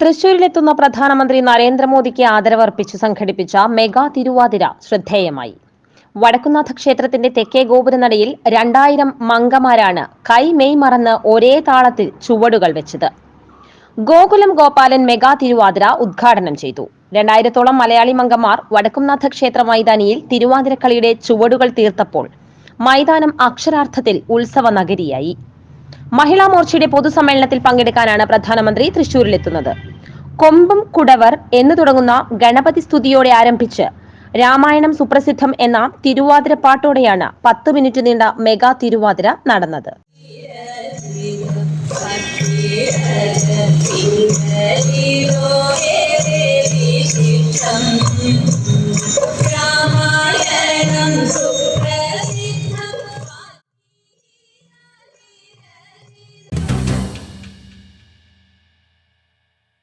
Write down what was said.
തൃശൂരിലെത്തുന്ന പ്രധാനമന്ത്രി നരേന്ദ്രമോദിക്ക് ആദരവർപ്പിച്ച് സംഘടിപ്പിച്ച മെഗാ തിരുവാതിര ശ്രദ്ധേയമായി. വടക്കുന്നാഥ ക്ഷേത്രത്തിന്റെ തെക്കേ ഗോപുരനടയിൽ രണ്ടായിരം മംഗമാരാണ് കൈ മെയ് മറന്ന് ഒരേ താളത്തിൽ ചുവടുകൾ വെച്ചത്. ഗോകുലം ഗോപാലൻ മെഗാ തിരുവാതിര ഉദ്ഘാടനം ചെയ്തു. രണ്ടായിരത്തോളം മലയാളി മംഗമാർ വടക്കുംനാഥ ക്ഷേത്ര മൈതാനിയിൽ തിരുവാതിരക്കളിയുടെ ചുവടുകൾ തീർത്തപ്പോൾ മൈതാനം അക്ഷരാർത്ഥത്തിൽ ഉത്സവ നഗരിയായി. മഹിളാ മോർച്ചയുടെ പൊതുസമ്മേളനത്തിൽ പങ്കെടുക്കാനാണ് പ്രധാനമന്ത്രി തൃശൂരിലെത്തുന്നത്. കൊമ്പും കുടവർ എന്ന് തുടങ്ങുന്ന ഗണപതി സ്തുതിയോടെ ആരംഭിച്ച് രാമായണം സുപ്രസിദ്ധം എന്ന തിരുവാതിര പാട്ടോടെയാണ് പത്ത് മിനിറ്റ് നീണ്ട മെഗാ തിരുവാതിര നടന്നത് ിംഗ